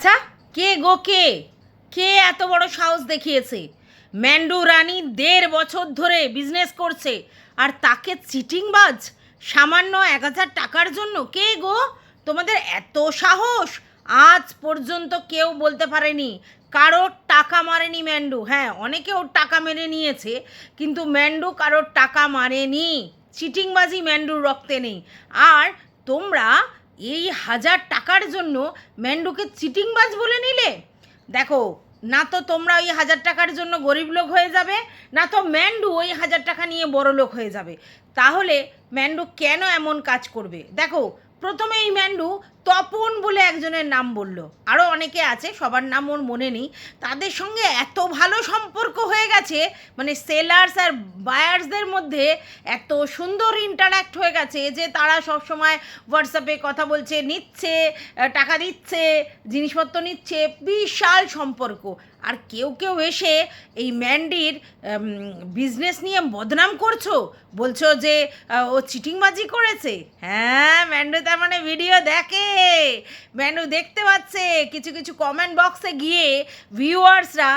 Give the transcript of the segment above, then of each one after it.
আচ্ছা কে গো কে? কে এত বড় সাহস দেখিয়েছে? ম্যান্ডু রানী দেড় বছর ধরে বিজনেস করছে, আর তাকে চিটিংবাজ? সামান্য এক হাজার টাকার জন্য কে গো? তোমাদের এত সাহস? আজ পর্যন্ত কেউ বলতে পারেনি। কারোর টাকা মারেনি ম্যান্ডু। হ্যাঁ অনেকে ওর টাকা মেরে নিয়েছে, কিন্তু ম্যান্ডু কারোর টাকা মারেনি। চিটিংবাজি ম্যান্ডুর রক্তে নেই। আর তোমরা এই হাজার টাকার জন্য ম্যান্ডুকে চিটিংবাজ বলে নিলে? দেখো, না তো তোমরা ওই হাজার টাকার জন্য গরিব লোক হয়ে যাবে, না তো ম্যান্ডু ওই হাজার টাকা নিয়ে বড় লোক হয়ে যাবে। তাহলে ম্যান্ডু কেন এমন কাজ করবে? দেখো প্রথমে এই ম্যান্ডু তপন বলে একজনের নাম বলল। আরও অনেকে আছে, সবার নাম ওর মনে নেই। তাদের সঙ্গে এত ভালো সম্পর্ক হয়ে গেছে মানে সেলার্স আর বায়ার্সদের মধ্যে এত সুন্দর ইন্টারাক্ট হয়ে গেছে যে তারা সব সময় হোয়াটসঅ্যাপে কথা বলছে, নিচ্ছে টাকা দিচ্ছে, জিনিসপত্র নিচ্ছে, বিশাল সম্পর্ক। আর কেউ কেউ এসে এই ম্যান্ডির বিজনেস নিয়ে বদনাম করছ। বলছো যে ও চিটিংবাজি করেছে। হ্যাঁ ম্যান্ডু তার মানে ভিডিও দেখে। ম্যান্ডু দেখতে পাচ্ছে। কিছু কিছু কমেন্ট বক্সে গিয়ে ভিউয়ার্সরা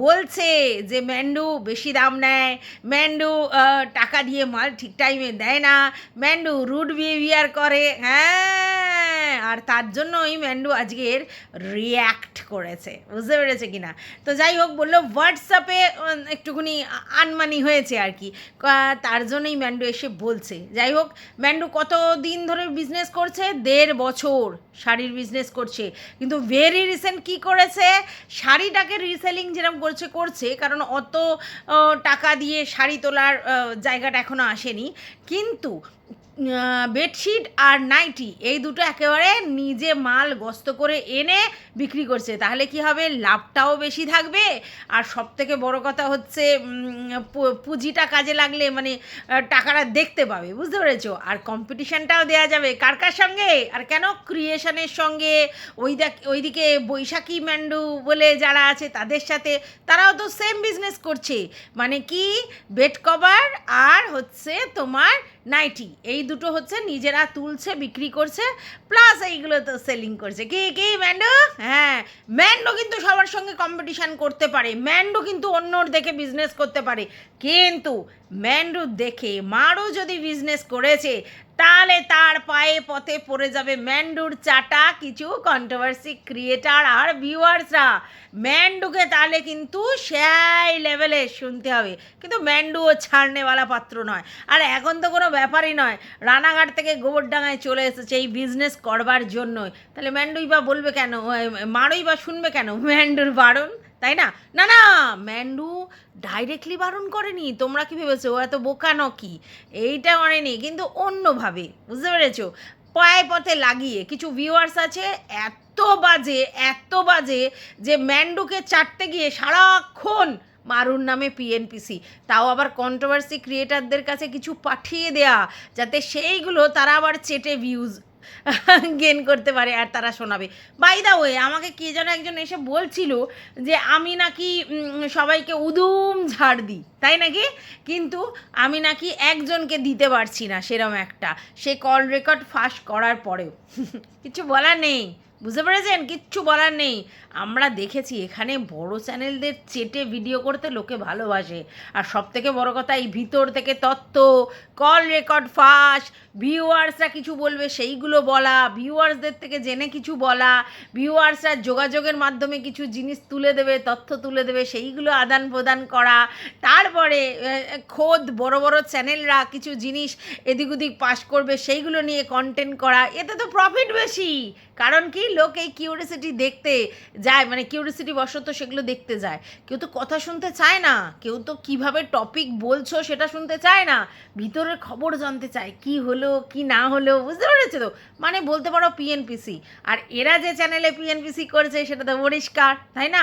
বলছে যে ম্যান্ডু বেশি দাম নেয়। ম্যান্ডু টাকা দিয়ে মাল ঠিক টাইমে দেয় না। ম্যান্ডু রুড বিহেভিয়ার করে। হ্যাঁ আর তার জন্য ওই ম্যান্ডু আজকের রিয়্যাক্ট করেছে। বুঝতে পেরেছে কিনা? তো যাই হোক বলল হোয়াটসঅ্যাপে একটুখানি আনমানি হয়েছে আর কি। তার জন্যই ম্যান্ডু এসে বলছে। যাই হোক, ম্যান্ডু কত দিন ধরে বিজনেস করছে? দেড় বছর শাড়ির বিজনেস করছে। কিন্তু ভেরি রিসেন্ট কি করেছে? শাড়িটাকে রিসেলিং যেরকম করছে করছে, কারণ অত টাকা দিয়ে শাড়ি তোলার জায়গাটা এখনও আসেনি। কিন্তু বেডশিট আর নাইটি এই দুটো একেবারে নিজে মাল গস্ত করে এনে বিক্রি করছে। তাহলে কি হবে? লাভটাও বেশি থাকবে। আর সব থেকে বড় কথা হচ্ছে পুঁজিটা কাজে লাগলে মানে টাকাটা দেখতে পাবে, বুঝতে পেরেছ? আর কম্পিটিশানটাও দেওয়া যাবে। কার কার সঙ্গে? আর কেন ক্রিয়েশনের সঙ্গে? ওই ওইদিকে বৈশাখী ম্যান্ডু বলে যারা আছে তাদের সাথে, তারাও তো সেম বিজনেস করছে। মানে কি? বেড কভার আর হচ্ছে তোমার নাইটি এই দুটো হচ্ছে নিজেরা তুলছে, বিক্রি করছে প্লাস এইগুলো তো সেলিং করছে। কে কে, ম্যান্ডো? হ্যাঁ ম্যান্ডো কিন্তু সবার সঙ্গে কম্পিটিশান করতে পারে। ম্যান্ডো কিন্তু অন্যর দেখে বিজনেস করতে পারে। কিন্তু ম্যান্ডো দেখে, মারও যদি বিজনেস করেছে তাহলে তার পায়ে পথে পড়ে যাবে ম্যান্ডুর চাটা কিছু কন্ট্রোভার্সি ক্রিয়েটার আর ভিউয়ার্সরা ম্যান্ডুকে তাহলে কিন্তু সেই লেভেলে শুনতে হবে। কিন্তু ম্যান্ডুও ছাড়নেওয়ালা পাত্র নয়। আর এখন তো কোনো ব্যাপারই নয়। রানাঘাট থেকে গোবরডাঙ্গায় চলে এসেছে এই বিজনেস করবার জন্যই। তাহলে ম্যান্ডুই বা বলবে কেন? মারোই বা শুনবে কেন? ম্যান্ডুর বারণ? তাই না? না না, ম্যান্ডু ডাইরেক্টলি বারণ করেনি। তোমরা কি ভেবেছো? ও এত বোকা নকি। এইটা করেনি কিন্তু অন্যভাবে, বুঝতে পেরেছ? পায়ে পথে লাগিয়ে, কিছু ভিউয়ার্স আছে, এত বাজে এত বাজে যে ম্যান্ডুকে চাটতে গিয়ে সারাক্ষণ মারুর নামে পিএনপিসি তাও আবার কন্ট্রোভার্সি ক্রিয়েটারদের কাছে কিছু পাঠিয়ে দেয়া, যাতে সেইগুলো তারা আবার চেটে ভিউজ গেন করতে পারে আর তারা শোনাবে। বাই দা ওয়ে আমাকে কে যেন একজন এসে বলছিল যে, আমি নাকি সবাইকে উদুম ঝাড় দিই। তাই নাকি? কিন্তু আমি নাকি একজনকে দিতে পারছি না, সেরম একটা। সে কল রেকর্ড ফাঁস করার পরেও। কিছু বলার নেই। বুঝতে পেরেছেন? কিচ্ছু বলার নেই। আমরা দেখেছি এখানে বড় চ্যানেলদের চেটে ভিডিও করতে লোকে ভালোবাসে। আর সব থেকে বড় কথা, এই ভিতর থেকে তত্ত্ব, কল রেকর্ড ফাঁস, ভিউয়ার্সরা কিছু বলবে, সেইগুলো বলা, ভিউয়ার্সদের থেকে জেনে কিছু বলা, ভিউয়ার্সরা যোগাযোগের মাধ্যমে কিছু জিনিস তুলে দেবে, তথ্য তুলে দেবে, সেইগুলো আদান প্রদান করা। তারপরে খোদ বড় বড় চ্যানেলরা কিছু জিনিস এদিক ওদিক পাস করবে, সেইগুলো নিয়ে কন্টেন্ট করা। এতে তো প্রফিট বেশি। কারণ কি? লোক এই কিউরিয়াসিটি দেখতে যায় মানে কিউরিয়াসিটি বশত সেগুলো দেখতে যায়। কেউ তো কথা শুনতে চায় না, কেউ তো কীভাবে টপিক বলছো সেটা শুনতে চায় না, ভিতরের খবর জানতে চায়, কি হলো, কি না হলো, বুঝতে পেরেছ তো? মানে বলতে পারো পিএনপিসি আর এরা যে চ্যানেলে পিএনপিসি করেছে সেটা তো পরিষ্কার, তাই না?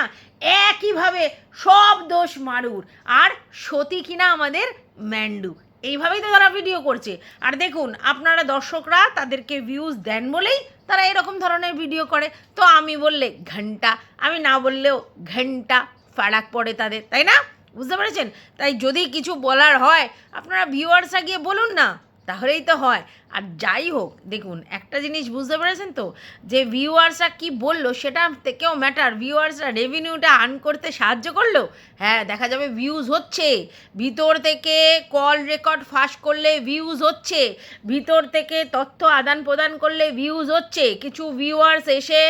একইভাবে সব দোষ মারুর, আর সতী কিনা আমাদের ম্যান্ডু, এইভাবেই তো তারা ভিডিও করছে। আর দেখুন, আপনারা দর্শকরা তাদেরকে ভিউজ দেন বলেই তারা এরকম ধরনের ভিডিও করে। তো আমি বললে, ঘণ্টা। আমি না বললেও, ঘণ্টা ফারাক পড়ে তাদের। তাই না? বুঝতে পেরেছেন? তাই যদি কিছু বলার হয়, আপনারা ভিউয়ার্সরা গিয়ে বলুন না, তাহলেই তো হয়। আর যাই হোক, দেখুন, একটা জিনিস বুঝতে পেরেছেন তো, যে ভিউয়ার্সরা কি বলল সেটা থেকেও ম্যাটার ভিউয়ার্সরা রেভিনিউটা আর্ন করতে সাহায্য করল? হ্যাঁ দেখা যাবে ভিউজ হচ্ছে। ভিতর থেকে কল রেকর্ড ফাঁস করলে ভিউজ হচ্ছে। ভিতর থেকে তথ্য আদান প্রদান করলে ভিউজ হচ্ছে। কিছু ভিউয়ার্স এসে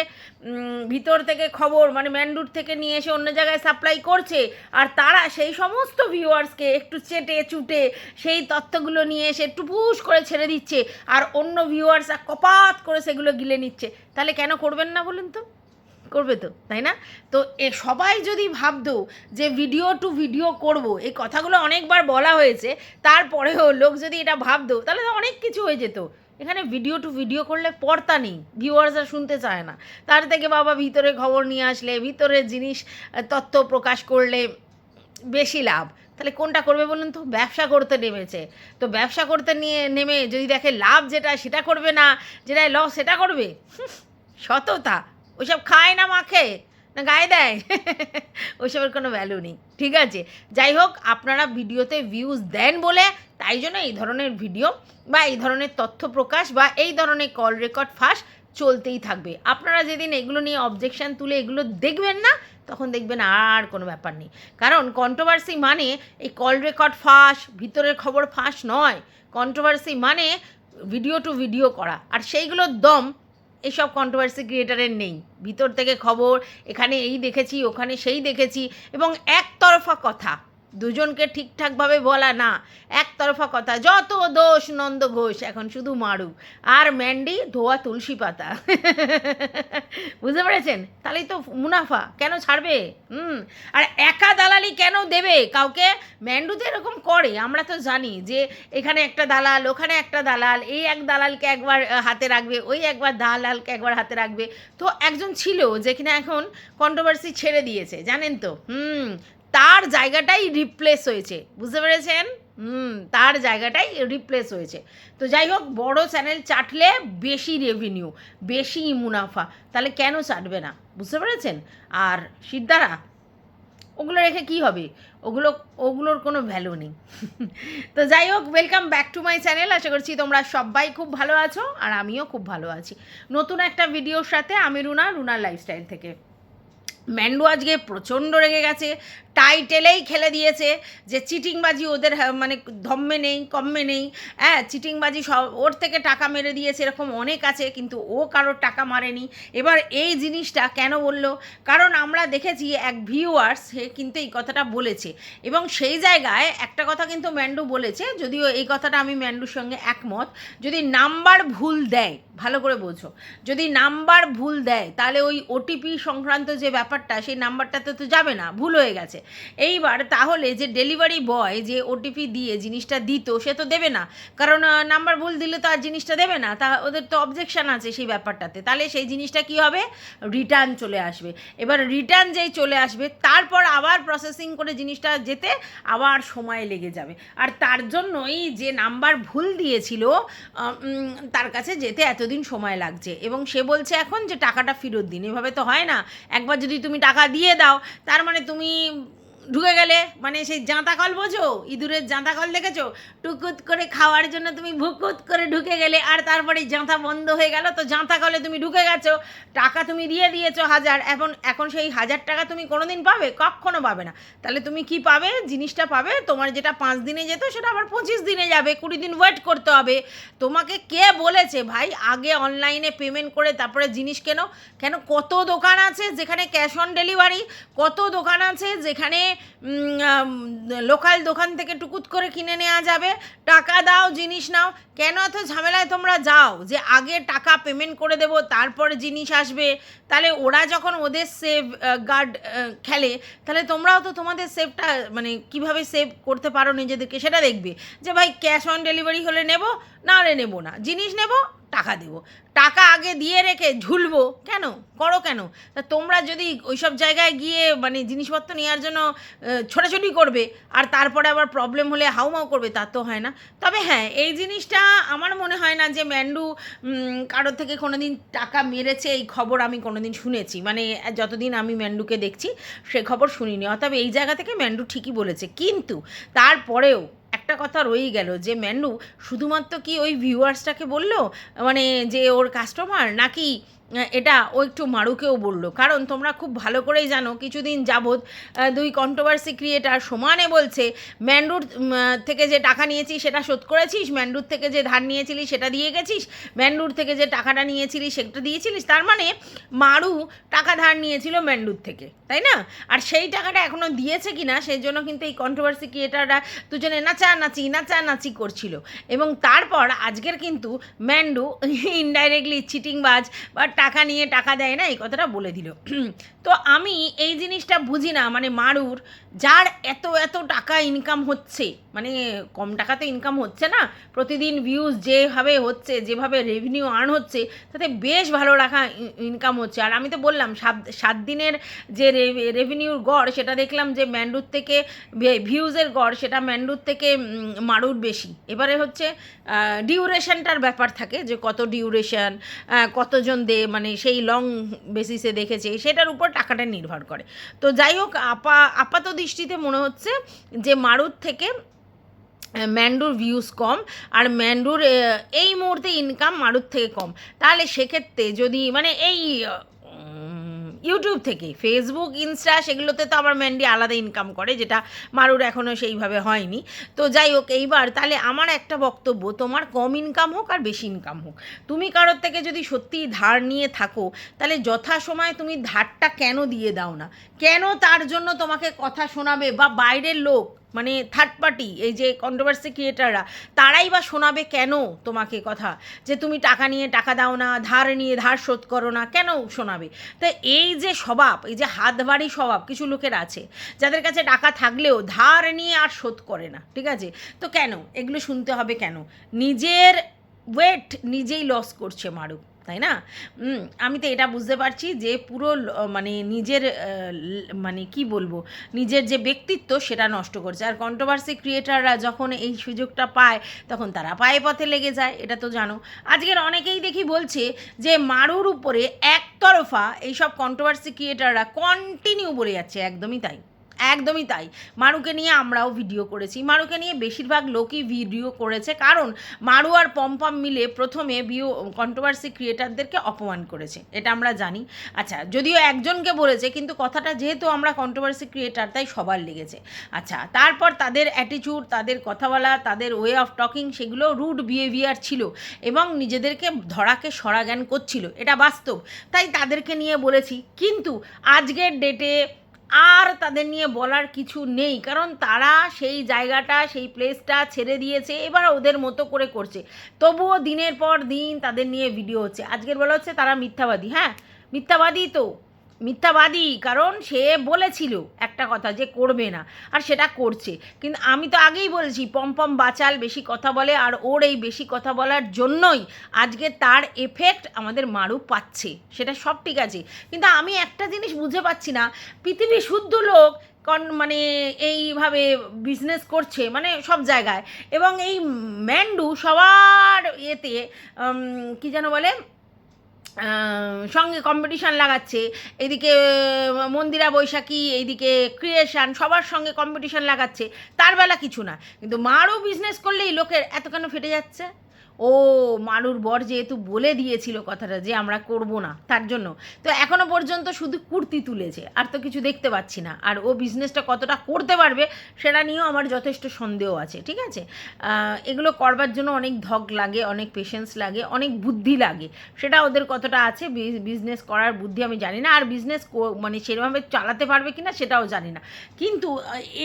ভিতর থেকে খবর মানে ম্যান্ডুর থেকে নিয়ে এসে অন্য জায়গায় সাপ্লাই করছে। আর তারা সেই সমস্ত ভিউয়ার্সকে একটু চেটে চুটে সেই তথ্যগুলো নিয়ে এসে একটু পুশ করে ছেড়ে দিচ্ছে। আর অন্য ভিউয়ার্সরা কপাত করে সেগুলো গিলে নিচ্ছে। তাহলে কেন করবেন না বলুন তো? করবে তো, তাই না? তো এ সবাই যদি ভাবতো যে ভিডিও টু ভিডিও করব, এই কথাগুলো অনেকবার বলা হয়েছে, তারপরেও লোক যদি এটা ভাবতো, তাহলে তো অনেক কিছু হয়ে যেত। এখানে ভিডিও টু ভিডিও করলে পর্তা নেই ভিউয়ার্সরা শুনতে চায় না। তার থেকে বাবা ভিতরে খবর নিয়ে আসলে, ভিতরের জিনিস তথ্য প্রকাশ করলে বেশি লাভ। তাহলে কোনটা করবে বলুন তো? ব্যবসা করতে নেমেছে। তো ব্যবসা করতে নিয়ে নেমে যদি দেখে লাভ যেটা সেটা করবে না, যেটায় লস সেটা করবে? সততা। ওইসব খায় না মাখে, না গায়ে দেয়। ওইসবের কোনো ভ্যালু নেই। ঠিক আছে? যাই হোক, আপনারা ভিডিওতে ভিউজ দেন বলে তাই জন্য এই ধরনের ভিডিও বা এই ধরনের তথ্য প্রকাশ বা এই ধরনের কল রেকর্ড ফাঁস চলতেই থাকবে। আপনারা যেদিন এগুলো নিয়ে অবজেকশান তুলে এগুলো দেখবেন না তখন দেখবেন আর কোনো ব্যাপার নেই। কারণ কন্ট্রোভার্সি মানে এই কল রেকর্ড ফাঁস, ভিতরের খবর ফাঁস নয়। কন্ট্রোভার্সি মানে ভিডিও টু ভিডিও করা। আর সেইগুলোর দম এসব কন্ট্রোভার্সি ক্রিয়েটারের নেই। ভিতর থেকে খবর, এখানে এই দেখেছি, ওখানে সেই দেখেছি এবং একতরফা কথা। দুজনকে ঠিকঠাকভাবে বলা না, একতরফা কথা। যত দোষ নন্দ ঘোষ, এখন শুধু মারু আর ম্যান্ডি ধোয়া তুলসী পাতা। বুঝতে পেরেছেন? তাহলেই তো মুনাফা। কেন ছাড়বে? হুম। আর একা দালালি কেন দেবে? কাউকে? ম্যান্ডু তো এরকম করে, আমরা তো জানি যে এখানে একটা দালাল, ওখানে একটা দালাল, এই এক দালালকে একবার হাতে রাখবে, ওই একবার দালালকে একবার হাতে রাখবে। তো একজন ছিল যে এখন কন্ট্রোভার্সি ছেড়ে দিয়েছে, জানেন তো? হুম। তার জায়গাটাই রিপ্লেস হয়েছে। বুঝতে পেরেছেন? হুম, তার জায়গাটাই রিপ্লেস হয়েছে। তো যাই হোক, বড় চ্যানেল চাটলে বেশি রেভিনিউ বেশি মুনাফা। তাহলে কেন চাটবে না? বুঝতে পেরেছেন? আর সিদ্ধারা, ওগুলো রেখে কি হবে? ওগুলো, ওগুলোর কোনো ভ্যালু নেই। তো যাই হোক welcome back to my channel আশা করছি তোমরা সবাই খুব ভালো আছো, আর আমিও খুব ভালো আছি। নতুন একটা ভিডিওর সাথে আমি রুনা, রুনার লাইফস্টাইল থেকে। ম্যান্ডু আজকে প্রচণ্ড রেগে গেছে টাইটেলেই খেলে দিয়েছে যে চিটিংবাজি ওদের হ্যাঁ, মানে ধম্মে নেই কম্মে নেই হ্যাঁ চিটিংবাজি সব ওর থেকে টাকা মেরে দিয়েছে এরকম অনেক আছে কিন্তু ও কারোর টাকা মারেনি। এবার এই জিনিসটা কেন বলল? কারণ আমরা দেখেছি এক ভিউয়ার্স সে কিন্তু এই কথাটা বলেছে। এবং সেই জায়গায় একটা কথা কিন্তু ম্যান্ডু বলেছে যদিও এই কথাটা আমি ম্যান্ডুর সঙ্গে একমত যদি নাম্বার ভুল দেয় ভালো করে বোঝো যদি নাম্বার ভুল দেয় তাহলে ওই ওটিপি সংক্রান্ত যে ব্যাপারটা সেই নাম্বারটাতে তো যাবে না, ভুল হয়ে গেছে। এইবার তাহলে যে ডেলিভারি বয় যে ওটিপি দিয়ে জিনিসটা দিত, সে তো দেবে না। কারণ নাম্বার ভুল দিলে তো আর জিনিসটা দেবে না। তা ওদের তো অবজেকশন আছে সেই ব্যাপারটাতে। তাহলে সেই জিনিসটা কি হবে? রিটার্ন চলে আসবে। এবার রিটার্ন যেই চলে আসবে, তারপর আবার প্রসেসিং করে জিনিসটা যেতে আবার সময় লেগে যাবে। আর তার জন্যই যে নাম্বার ভুল দিয়েছিল তার কাছে যেতে এতদিন সময় লাগছে। এবং সে বলছে এখন যে টাকাটা ফেরত দিন। এভাবে তো হয় না। একবার যদি তুমি টাকা দিয়ে দাও তার মানে তুমি ঢুকে গেলে মানে সেই জাঁতা কল বোঝো? ইঁদুরের জাঁতা কল দেখেছ? টুকুত করে খাওয়ার জন্য তুমি ভুকুত করে ঢুকে গেলে আর তারপরে জাঁতা বন্ধ হয়ে গেল, তো জাঁতা কলে তুমি ঢুকে গেছো। টাকা তুমি দিয়ে দিয়েছ হাজার, এখন এখন সেই হাজার টাকা তুমি কোনোদিন পাবে? কখনো পাবে না। তাহলে তুমি কি পাবে? জিনিসটা পাবে? তোমার যেটা পাঁচ দিনে যেত, সেটা আবার পঁচিশ দিনে যাবে, কুড়ি দিন ওয়েট করতে হবে। তোমাকে কে বলেছে? ভাই, আগে অনলাইনে পেমেন্ট করে তারপরে জিনিস কেনো? কেন কত দোকান আছে যেখানে ক্যাশ অন ডেলিভারি কত দোকান আছে যেখানে লোকাল দোকান থেকে টুকুত করে কিনে নেওয়া যাবে। টাকা দাও, জিনিস নাও। কেন এত ঝামেলায় তোমরা যাও? যে আগে টাকা পেমেন্ট করে দেবো, তারপরে জিনিস আসবে। তাহলে ওরা যখন ওদের সেভ গার্ড খেলে, তাহলে তোমরাও তো তোমাদের সেভটা মানে কীভাবে সেভ করতে পারো নিজেদেরকে সেটা দেখবে। যে ভাই ক্যাশ অন ডেলিভারি হলে নেব, না হলে নেব না। জিনিস নেব, টাকা দেবো। টাকা আগে দিয়ে রেখে ঝুলবো, কেন? করো কেন? তা তোমরা যদি ওইসব জায়গায় গিয়ে মানে জিনিসপত্র নেওয়ার জন্য ছোটাছুটি করবে, আর তারপরে আবার প্রবলেম হলে হাউমাউ করবে, তা তো হয় না। তবে হ্যাঁ এই জিনিসটা আমার মনে হয় না যে ম্যান্ডু কারোর থেকে কোনো দিন টাকা মেরেছে, এই খবর আমি কোনো দিন শুনেছি। মানে যতদিন আমি ম্যান্ডুকে দেখছি, সে খবর শুনিনি। অতএব এই জায়গা থেকে ম্যান্ডু ঠিকই বলেছে। কিন্তু তারপরেও একটা কথা রয়েই গেল যে ম্যান্ডু শুধুমাত্র কি ওই ভিউয়ার্সটাকে বলল? মানে যে ওর কাস্টমার নাকি এটা ও একটু মারুকেও বলল? কারণ তোমরা খুব ভালো করেই জানো, কিছুদিন যাবৎ দুই কন্ট্রোভার্সি ক্রিয়েটার সমানে বলছে, ম্যান্ডুর থেকে যে টাকা নিয়েছিস সেটা শোধ করেছিস? ম্যান্ডুর থেকে যে ধার নিয়েছিলি সেটা দিয়ে গেছিস? ম্যান্ডুর থেকে যে টাকাটা নিয়েছিলিস সেটা দিয়েছিলিস? তার মানে মারু টাকা ধার নিয়েছিল ম্যান্ডুর থেকে, তাই না? আর সেই টাকাটা এখনও দিয়েছে কি না সেই জন্য কিন্তু এই কন্ট্রোভার্সি ক্রিয়েটাররা দুজনে নাচানাচি নাচানাচি করছিল। এবং তারপর আজকের কিন্তু ম্যান্ডু ইনডাইরেক্টলি চিটিংবাজ বা টাকা নিয়ে টাকা দেয় না, এই কথাটা বলে দিল। তো আমি এই জিনিসটা বুঝি না মানে মারুর যার এত এত টাকা ইনকাম হচ্ছে মানে কম টাকা তো ইনকাম হচ্ছে না, প্রতিদিন ভিউজ যেভাবে হচ্ছে, যেভাবে রেভিনিউ আর্ন হচ্ছে, তাতে বেশ ভালো টাকা ইনকাম হচ্ছে। আর আমি তো বললাম, সাত সাত দিনের যে রেভিনিউর গড়, সেটা দেখলাম যে ম্যান্ডুর থেকে ভিউজের গড়, সেটা ম্যান্ডুর থেকে মারুর বেশি। এবারে হচ্ছে ডিউরেশনটার ব্যাপার থাকে, যে কত ডিউরেশন কতজন দে মানে সেই লং বেসিসে দেখেছে, সেটার উপর টাকাটা নির্ভর করে। তো যাই হোক, আপা আপাত দৃষ্টিতে মনে হচ্ছে যে মারুত থেকে ম্যান্ডোর ভিউজ কম আর ম্যান্ডোর এই মুহূর্তে ইনকাম মারুত থেকে কম। তাহলে সেক্ষেত্রে যদি মানে এই ইউটিউব থেকে ফেসবুক ইনস্টা সেগুলোতে তো আমার মেনলি আলাদা ইনকাম করে, যেটা মারুর এখনও সেইভাবে হয়নি। তো যাই হোক, এইবার তাহলে আমার একটা বক্তব্য, তোমার কম ইনকাম হোক আর বেশি ইনকাম হোক। তুমি কারোর থেকে যদি সত্যিই ধার নিয়ে থাকো, তাহলে যথাসময়ে তুমি ধারটা কেন দিয়ে দাও না? কেন তার জন্য তোমাকে কথা শোনাবে? বা বাইরের লোক মানে থার্ড পার্টি এই যে কন্ট্রোভার্সি ক্রিয়েটাররা তারাই বা শোনাবে কেন তোমাকে কথা? যে তুমি টাকা নিয়ে টাকা দাও না, ধার নিয়ে ধার শোধ করো না, কেন শোনাবে? তো এই যে স্বভাব, এই যে হাত বাড়ি স্বভাব কিছু লোকের আছে, যাদের কাছে টাকা থাকলেও ধার নিয়ে আর শোধ করে না, ঠিক আছে? তো কেন? এগুলো শুনতে হবে কেন? নিজের ওয়েট নিজেই লস করছে মারুক। তাই না? আমি তো এটা বুঝতে পারছি যে পুরো মানে নিজের মানে কি বলব? নিজের যে ব্যক্তিত্ব সেটা নষ্ট করছে। আর কন্ট্রোভার্সি ক্রিয়েটাররা যখন এই সুযোগটা পায়, তখন তারা পায়ে পথে লেগে যায়, এটা তো জানো। আজকের অনেকেই দেখি বলছে যে মারুর উপরে একতরফা এইসব কন্ট্রোভার্সি ক্রিয়েটাররা কন্টিনিউ বলে যাচ্ছে, একদমই তাই। একদমই তাই। মারুকে নিয়ে আমরাও ভিডিও করেছি। মারুকে নিয়ে বেশিরভাগ লোকই ভিডিও করেছে, কারণ মারু আর পম্পম মিলে প্রথমে ভিউ কন্ট্রোভার্সি ক্রিয়েটারদেরকে অপমান করেছে, এটা আমরা জানি। আচ্ছা যদিও একজনকে বলেছে, কিন্তু কথাটা যেহেতু আমরা কন্ট্রোভার্সি ক্রিয়েটার তাই সবার লেগেছে। আচ্ছা তারপর তাদের অ্যাটিটিউড তাদের কথা বলা তাদের ওয়ে অফ টকিং সেগুলো রুড বিহেভিয়ার ছিল এবং নিজেদেরকে ধরাকে সরাজ্ঞান করছিল, এটা বাস্তব। তাই তাদেরকে নিয়ে বলেছি, কিন্তু আজকের ডেটে আর তাদের নিয়ে বলার কিছু নেই, কারণ তারা সেই জায়গাটা, সেই প্লেসটা ছেড়ে দিয়েছে, এবার ওদের মতো করে করছে। তবুও দিনের পর দিন তাদের নিয়ে ভিডিও হচ্ছে। আজকের বলা হচ্ছে তারা মিথ্যাবাদী হ্যাঁ? মিথ্যাবাদী তো। মিথ্যাবাদী কারণ সে বলেছিল একটা কথা যে করবে না আর সেটা করছে। কিন্তু আমি তো আগেই বলেছি পম্পম বাচাল বেশি কথা বলে আর ওর এই বেশি কথা বলার জন্যই আজকে তার এফেক্ট আমাদের মারু পাচ্ছে। সেটা সব ঠিক আছে কিন্তু আমি একটা জিনিস বুঝে পাচ্ছি না পৃথিবী শুদ্ধ লোক কন মানে এইভাবে বিজনেস করছে মানে সব জায়গায়। এবং এই ম্যান্ডু সবার উম, কি যেন বলে সঙ্গে কম্পিটিশান লাগাচ্ছে। এদিকে মন্দিরা বৈশাখী, এইদিকে ক্রিয়েশান সবার সঙ্গে কম্পিটিশান লাগাচ্ছে। তার বেলা কিছু না। কিন্তু মারও বিজনেস করলেই লোকের এত কেন ফেটে যাচ্ছে? ও, মারুর বর যেহেতু বলে দিয়েছিল কথাটা যে আমরা করব না, তার জন্য। তো এখনও পর্যন্ত শুধু কুর্তি তুলেছে, আর তো কিছু দেখতে পাচ্ছি না। আর ও বিজনেসটা কতটা করতে পারবে, সেটা নিয়েও আমার যথেষ্ট সন্দেহ আছে, ঠিক আছে? এগুলো করবার জন্য অনেক ধক লাগে, অনেক পেশেন্স লাগে, অনেক বুদ্ধি লাগে। সেটা ওদের কতটা আছে বিজনেস করার বুদ্ধি আমি জানি না, আর বিজনেস মানে সেরকমভাবে চালাতে পারবে কিনা সেটাও জানি না। কিন্তু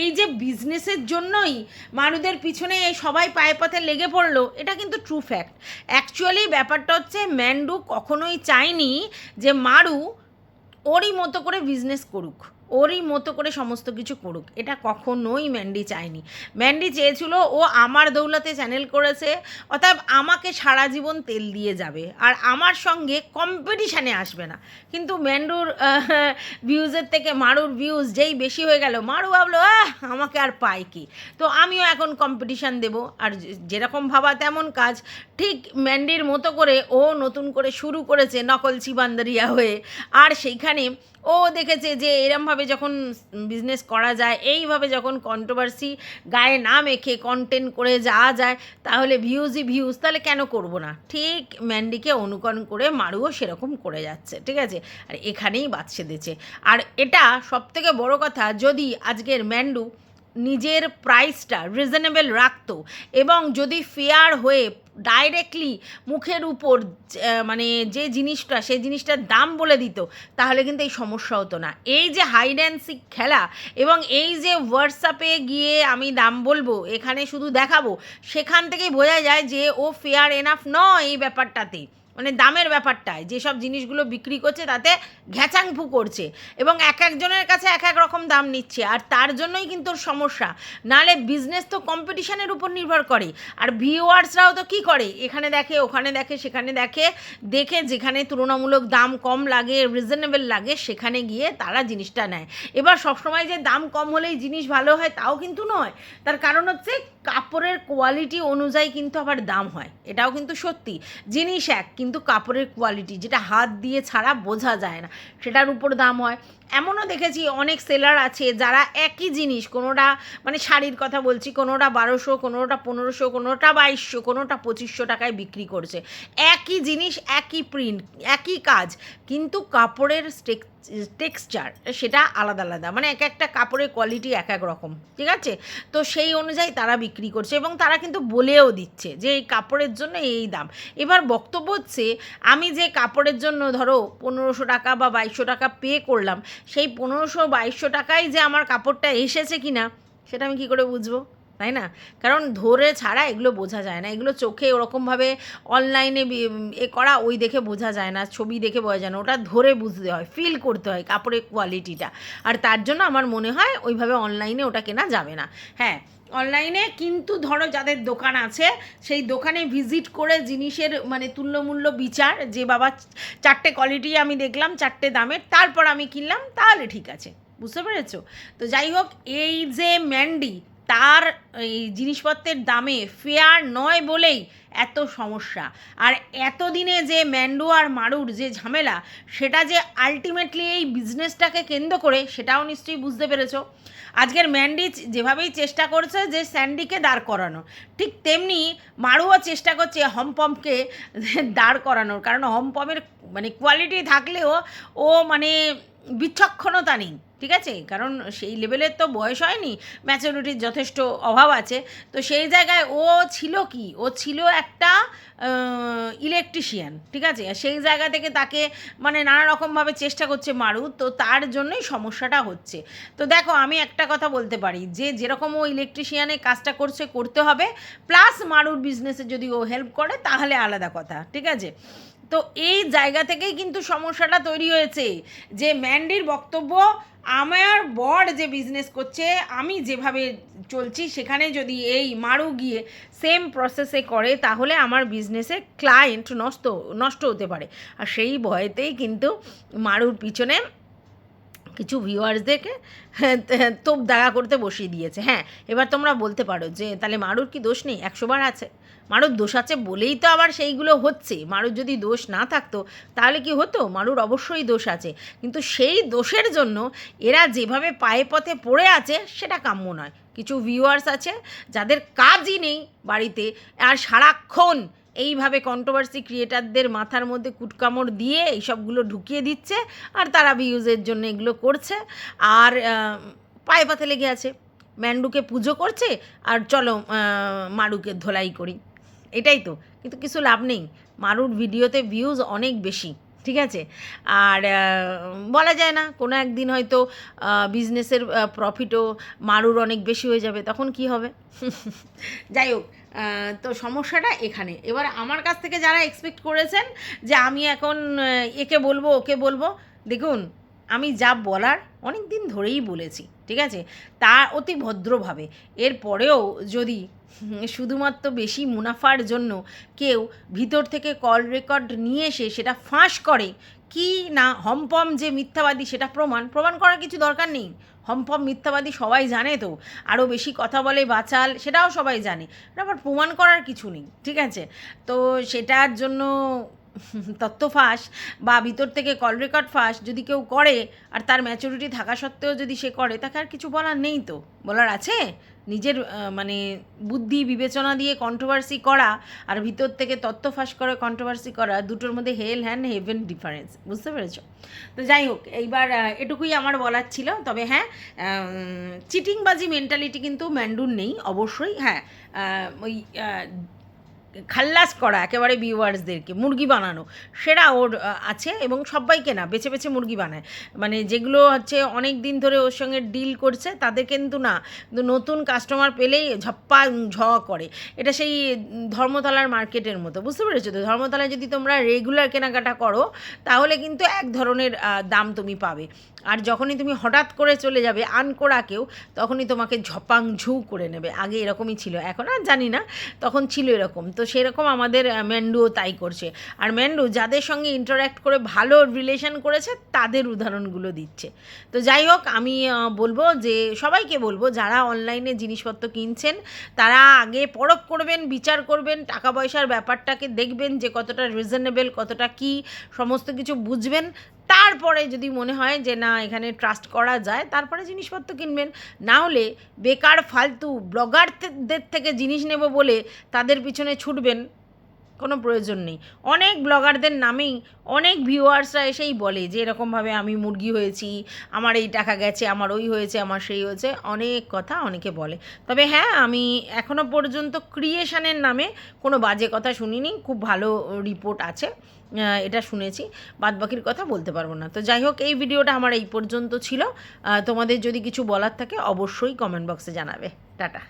এই যে বিজনেসের জন্যই মানুষদের পিছনে সবাই পায়ে পথে লেগে পড়ল, এটা কিন্তু ট্রু ফ্যাক্ট অ্যাকচুয়ালি ব্যাপারটা হচ্ছে ম্যান্ডু কখনোই চায়নি যে মারু ওরই মতো করে বিজনেস করুক। ওরই মতো করে সমস্ত কিছু করুক। এটা কখনোই ম্যান্ডি চায়নি। ম্যান্ডি চেয়েছিল, ও আমার দৌলতে চ্যানেল করেছে, অতএব আমাকে সারা জীবন তেল দিয়ে যাবে। আর আমার সঙ্গে কম্পিটিশানে আসবে না। কিন্তু ম্যান্ডুর ভিউজের থেকে মারুর ভিউজ যেই বেশি হয়ে গেল, মারু ভাবলো আমাকে আর পাই কি? তো আমিও এখন কম্পিটিশান দেবো। আর যেরকম ভাবা তেমন কাজ। ঠিক ম্যান্ডির মতো করে ও নতুন করে শুরু করেছে নকল চিবান্দারিয়া হয়ে। আর সেইখানে ও দেখেছে যে এরমভাবে যখন বিজনেস করা যায়, এইভাবে যখন কন্ট্রোভার্সি গায়ে না মেখে কন্টেন্ট করে যাওয়া যায়, তাহলে ভিউজই ভিউজ তাহলে কেন করব না? ঠিক ম্যান্ডিকে অনুকরণ করে মারুও সেরকম করে যাচ্ছে, ঠিক আছে? আর এখানেই বাদছে দিচ্ছে আর এটা সবথেকে বড় কথা, যদি আজকের ম্যান্ডু নিজের প্রাইসটা রিজনেবল রাখতো এবং যদি ফেয়ার হয়ে ডাইরেক্টলি মুখের উপর মানে যে জিনিসটা, সেই জিনিসটার দাম বলে দিত, তাহলে কিন্তু এই সমস্যা হতো না। এই যে হাইড অ্যান্ড সিক খেলা এবং এই যে হোয়াটসঅ্যাপে গিয়ে আমি দাম বলব, এখানে শুধু দেখাবো, সেখান থেকেই বোঝা যায় যে ও ফেয়ার এনাফ নয় এই ব্যাপারটাতে। মানে দামের ব্যাপারটায়, যেসব জিনিসগুলো বিক্রি করছে তাতে ঘ্যাচাংফু করছে এবং এক একজনের কাছে এক এক রকম দাম নিচ্ছে, আর তার জন্যই কিন্তু ওর সমস্যা। নালে বিজনেস তো কম্পিটিশনের উপর নির্ভর করে, আর ভিউয়ার্সরাও তো কী করে? এখানে দেখে, ওখানে দেখে, সেখানে দেখে দেখে যেখানে তুলনামূলক দাম কম লাগে রিজনেবল লাগে, সেখানে গিয়ে তারা জিনিসটা নেয়। এবার সবসময় যে দাম কম হলেই জিনিস ভালো হয়, তাও কিন্তু নয়। তার কারণ হচ্ছে কাপড়ের কোয়ালিটি অনুযায়ী কিন্তু আবার দাম হয়। এটাও কিন্তু সত্যি। জিনিস এক, কিন্তু কাপড়ের কোয়ালিটি যেটা হাত দিয়ে ছাড়া বোঝা যায় না। সেটার উপর দাম হয়। এমনও দেখেছি অনেক সেলার আছে যারা একই জিনিস, কোনোটা মানে শাড়ির কথা বলছি, কোনোটা বারোশো, কোনোটা পনেরোশো, কোনোটা বাইশশো, কোনোটা পঁচিশশো টাকায় বিক্রি করছে। একই জিনিস, একই প্রিন্ট একই কাজ, কিন্তু কাপড়ের স্টেক টেক্সচার সেটা আলাদা আলাদা। মানে এক একটা কাপড়ের কোয়ালিটি এক এক রকম, ঠিক আছে? তো সেই অনুযায়ী তারা বিক্রি করছে এবং তারা কিন্তু বলেও দিচ্ছে যে এই কাপড়ের জন্য এই দাম। এবার বক্তব্য হচ্ছে, আমি যে কাপড়ের জন্য ধরো পনেরোশো টাকা বা বাইশশো টাকা পে করলাম সেই পনেরোশো বাইশশো টাকায় যে আমার কাপড়টা এসেছে কি না সেটা আমি কী করে বুঝব? তাই না? কারণ ধরে ছাড়া এগুলো বোঝা যায় না। এগুলো চোখে ওরকমভাবে অনলাইনে এ করা ওই দেখে বোঝা যায় না, ছবি দেখে বোঝা যায় না। ওটা ধরে বুঝতে হয় ফিল করতে হয় কাপড়ের কোয়ালিটিটা আর তার জন্য আমার মনে হয় ওইভাবে অনলাইনে ওটা কেনা যাবে না। হ্যাঁ অনলাইনে কিন্তু ধরো যাদের দোকান আছে, সেই দোকানে ভিজিট করে জিনিসের মানে তুল্যমূল্য বিচার, যে বাবা চারটে কোয়ালিটি আমি দেখলাম, চারটে দামের, তারপর আমি কিনলাম, তাহলে ঠিক আছে। বুঝতে পেরেছ? তো যাই হোক, এই যে ম্যান্ডি তার এই জিনিসপত্রের দামে ফেয়ার নয় বলেই এত সমস্যা। আর এতদিনে যে ম্যান্ডু আর মারুর যে ঝামেলা, সেটা যে আলটিমেটলি এই বিজনেসটাকে কেন্দ্র করে, সেটাও নিশ্চয়ই বুঝতে পেরেছ। আজকের ম্যান্ডি যেভাবেই চেষ্টা করছে যে স্যান্ডিকে দাঁড় করানো, ঠিক তেমনি মারুও চেষ্টা করছে হমপমকে দাঁড় করানোর, কারণ হমপমের মানে কোয়ালিটি থাকলেও ও মানে বিচক্ষণতা নেই, ঠিক আছে? কারণ সেই লেভেলের তো বয়স হয়নি ম্যাচুরিটির যথেষ্ট অভাব আছে। তো সেই জায়গায় ও ছিল কি? ও ছিল একটা ইলেকট্রিশিয়ান ঠিক আছে? সেই জায়গা থেকে তাকে মানে নানা রকমভাবে চেষ্টা করছে মারু তো তার জন্যই সমস্যাটা হচ্ছে। তো দেখো, আমি একটা কথা বলতে পারি, যে যেরকম ও ইলেকট্রিশিয়ানের কাজটা করছে, করতে হবে প্লাস মারুর বিজনেসে যদি ও হেল্প করে, তাহলে আলাদা কথা, ঠিক আছে? তো এই জায়গা থেকেই কিন্তু সমস্যাটা তৈরি হয়েছে। যে ম্যান্ডির বক্তব্য আমার বর যে বিজনেস করছে, আমি যেভাবে চলছি সেখানে যদি এই মারু গিয়ে সেম প্রসেসে করে, তাহলে আমার বিজনেসে ক্লায়েন্ট নষ্ট নষ্ট হতে পারে। আর সেই ভয়েতেই কিন্তু মারুর পিছনে কিছু ভিউয়ার্সদেরকে তোপ দাগা করতে বসিয়ে দিয়েছে। হ্যাঁ এবার তোমরা বলতে পারো যে, তাহলে মারুর কি দোষ নেই? একশোবার আছে। মারুর দোষ আছে বলেই তো আবার সেইগুলো হচ্ছে। মারুর যদি দোষ না থাকতো, তাহলে কি হতো? মারুর অবশ্যই দোষ আছে। কিন্তু সেই দোষের জন্য এরা যেভাবে পায়ে পথে পড়ে আছে, সেটা কাম্য নয়। কিছু ভিউয়ার্স আছে, যাদের কাজই নেই বাড়িতে, আর সারাক্ষণ এইভাবে কন্ট্রোভার্সি ক্রিয়েটারদের মাথার মধ্যে কুটকামড় দিয়ে এইসবগুলো ঢুকিয়ে দিচ্ছে, আর তারা ভিউজের জন্য এগুলো করছে, আর পায়ে পাতে লেগে আছে। ম্যান্ডুকে পুজো করছে, আর চলো মারুকে ধোলাই করি। এটাই তো, কিন্তু কিছু লাভ নেই। মারুর ভিডিওতে ভিউজ অনেক বেশি, ঠিক আছে? আর বলা যায় না, কোনো একদিন হয়তো বিজনেসের প্রফিটও মারুর অনেক বেশি হয়ে যাবে, তখন কি হবে? যাই হোক তো সমস্যাটা এখানে। এবার আমার কাছ থেকে যারা এক্সপেক্ট করেছেন যে আমি এখন একে বলব, ওকে বলব, দেখুন আমি যা বলার অনেক দিন ধরেই বলেছি, ঠিক আছে? তা অতি ভদ্রভাবে। এরপরেও যদি শুধুমাত্র বেশি মুনাফার জন্য কেউ ভিতর থেকে কল রেকর্ড নিয়ে এসে সেটা ফাঁস করে, কি না হম্পম যে মিথ্যাবাদী সেটা প্রমাণ? প্রমাণ করার কিছু দরকার নেই। হম্পম মিথ্যাবাদী সবাই জানে তো। আরও বেশি কথা বলে বাচাল সেটাও সবাই জানে। আবার প্রমাণ করার কিছু নেই, ঠিক আছে? তো সেটার জন্য তত্ত্ব ফাঁস বা ভিতর থেকে কল রেকর্ড ফাঁস যদি কেউ করে আর তার ম্যাচুরিটি থাকা সত্ত্বেও যদি সে করে, তাকে আর কিছু বলার নেই তো? বলার আছে? নিজের মানে বুদ্ধি, বিবেচনা দিয়ে কন্ট্রোভার্সি করা আর ভিতর থেকে তত্ত্ব ফাঁস করে কন্ট্রোভার্সি করা, দুটোর মধ্যে হেল হ্যান্ড হেভেন ডিফারেন্স বুঝতে পেরেছ? তো যাই হোক, এইবার এটুকুই আমার বলার ছিল। তবে হ্যাঁ চিটিংবাজি মেন্টালিটি কিন্তু ম্যান্ডুর নেই, অবশ্যই। হ্যাঁ ওই খাল্লাস করা, একেবারে ভিউয়ার্সদেরকে মুরগি বানানো সেটা ওর আছে এবং সবাইকে না, বেছে বেছে মুরগি বানায়। মানে যেগুলো হচ্ছে অনেক দিন ধরে ওর সঙ্গে ডিল করছে, তাদের কিন্তু না নতুন কাস্টমার পেলেই ঝপ্পা, ঝ করে। এটা সেই ধর্মতলার মার্কেটের মতো, বুঝতে পেরেছ তো? ধর্মতলায় যদি তোমরা রেগুলার কেনাকাটা করো, তাহলে কিন্তু এক ধরনের দাম তুমি পাবে। আর যখনই তুমি হঠাৎ করে চলে যাবে আনকোড়া কেউ তখনই তোমাকে ঝপাং ঝু করে নেবে। আগে এরকমই ছিল, এখন আর জানি না, তখন ছিল এরকম। তো সেরকম আমাদের ম্যান্ডুও তাই করছে। আর ম্যান্ডু যাদের সঙ্গে ইন্টারাক্ট করে ভালো রিলেশন করেছে, তাদের উদাহরণগুলো দিচ্ছে। তো যাই হোক, আমি বলব যে, সবাইকে বলব, যারা অনলাইনে জিনিসপত্র কিনছেন, তারা আগে পরখ করবেন, বিচার করবেন, টাকা পয়সার ব্যাপারটাকে দেখবেন যে কতটা রিজনেবল কতটা কি, সমস্ত কিছু বুঝবেন। তারপরে যদি মনে হয় যে না, এখানে ট্রাস্ট করা যায়, তারপরে জিনিসপত্র কিনবেন। না হলে বেকার, ফালতু ব্লগারদের থেকে জিনিস নেব বলে তাদের পিছনে ছুটবেন। কোনো প্রয়োজন নেই। অনেক ব্লগারদের নামেই অনেক ভিউয়ার্সরা এসেই বলে যে, এরকমভাবে আমি মুরগি হয়েছি, আমার এই টাকা গেছে, আমার ওই হয়েছে, আমার সেই হয়েছে। অনেক কথা অনেকে বলে। তবে হ্যাঁ আমি এখনও পর্যন্ত ক্রিয়েশনের নামে কোনো বাজে কথা শুনিনি। খুব ভালো রিপোর্ট আছে এটা শুনেছি। বাদ বাকির কথা বলতে পারব না। তো যাই হোক, এই ভিডিওটা আমার এই পর্যন্ত ছিল। তোমাদের যদি কিছু বলার থাকে অবশ্যই কমেন্ট বক্সে জানাবে। টাটা।